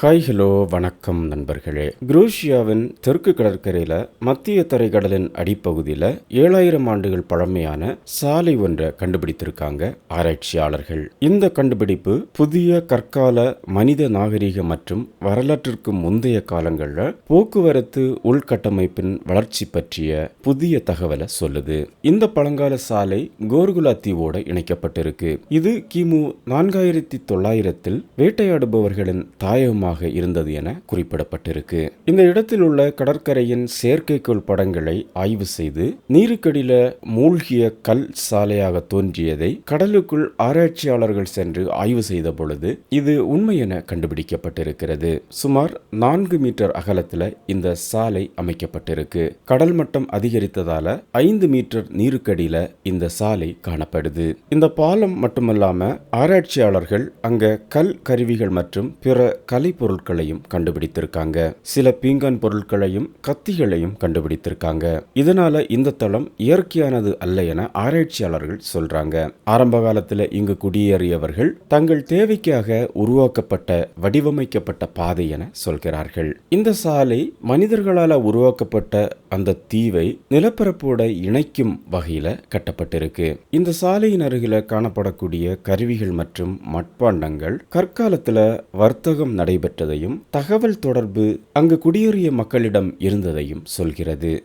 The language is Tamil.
ஹாய் ஹலோ வணக்கம் நண்பர்களே. குரூஷியாவின் தெற்கு கடற்கரையில் மத்திய தரைக்கடலின் அடிப்பகுதியில் ஏழாயிரம் ஆண்டுகள் பழமையான சாலை ஒன்றை கண்டுபிடித்திருக்காங்க ஆராய்ச்சியாளர்கள். இந்த கண்டுபிடிப்பு புதிய கற்கால மனித நாகரிக மற்றும் வரலாற்றிற்கு முந்தைய காலங்களில் போக்குவரத்து உள்கட்டமைப்பின் வளர்ச்சி பற்றிய புதிய தகவலை சொல்லுது. இந்த பழங்கால சாலை கோர்குலா தீவோட இணைக்கப்பட்டிருக்கு. இது கிமு நான்காயிரத்தி தொள்ளாயிரத்தில் வேட்டையாடுபவர்களின் அதிகமாக இருந்தது என குறிப்பிடப்பட்டிருக்கு. இந்த இடத்தில் உள்ள கடற்கரையின் செயற்கைக்கோள் படங்களை ஆய்வு செய்து நீருக்கடியில மூழ்கிய கல் சாலையாக தோன்றியதை கடலுக்குள் ஆராய்ச்சியாளர்கள் சென்று ஆய்வு செய்த பொழுது இது உண்மை என கண்டுபிடிக்கப்பட்டிருக்கிறது. சுமார் நான்கு மீட்டர் அகலத்தில் இந்த சாலை அமைக்கப்பட்டிருக்கு. கடல் மட்டம் அதிகரித்ததால ஐந்து மீட்டர் நீருக்கடியில இந்த சாலை காணப்படுது. இந்த பாலம் மட்டுமல்லாம ஆராய்ச்சியாளர்கள் அங்க கல் கருவிகள் மற்றும் பிற கலை பொருட்களையும் கண்டுபிடித்திருக்காங்க. சில பீங்கான் பொருட்களையும் கத்திகளையும் கண்டுபிடித்திருக்காங்க. இதனால இந்த தளம் இயற்கையானது அல்ல என ஆராய்ச்சியாளர்கள் சொல்றாங்க. ஆரம்ப காலத்துல இங்கு குடியேறியவர்கள் தங்கள் தேவைக்காக உருவாக்கப்பட்ட வடிவமைக்கப்பட்ட பாதை என சொல்கிறார்கள். இந்த சாலை மனிதர்களால் உருவாக்கப்பட்ட அந்த தீவை நிலப்பரப்போட இணைக்கும் வகையில கட்டப்பட்டிருக்கு. இந்த சாலையின் அருகில காணப்படக்கூடிய கருவிகள் மற்றும் மட்பாண்டங்கள் கற்காலத்துல வர்த்தகம் நடைபெற்றதையும் தகவல் தொடர்பு அங்கு குடியேறிய மக்களிடம் இருந்ததையும் சொல்கிறது.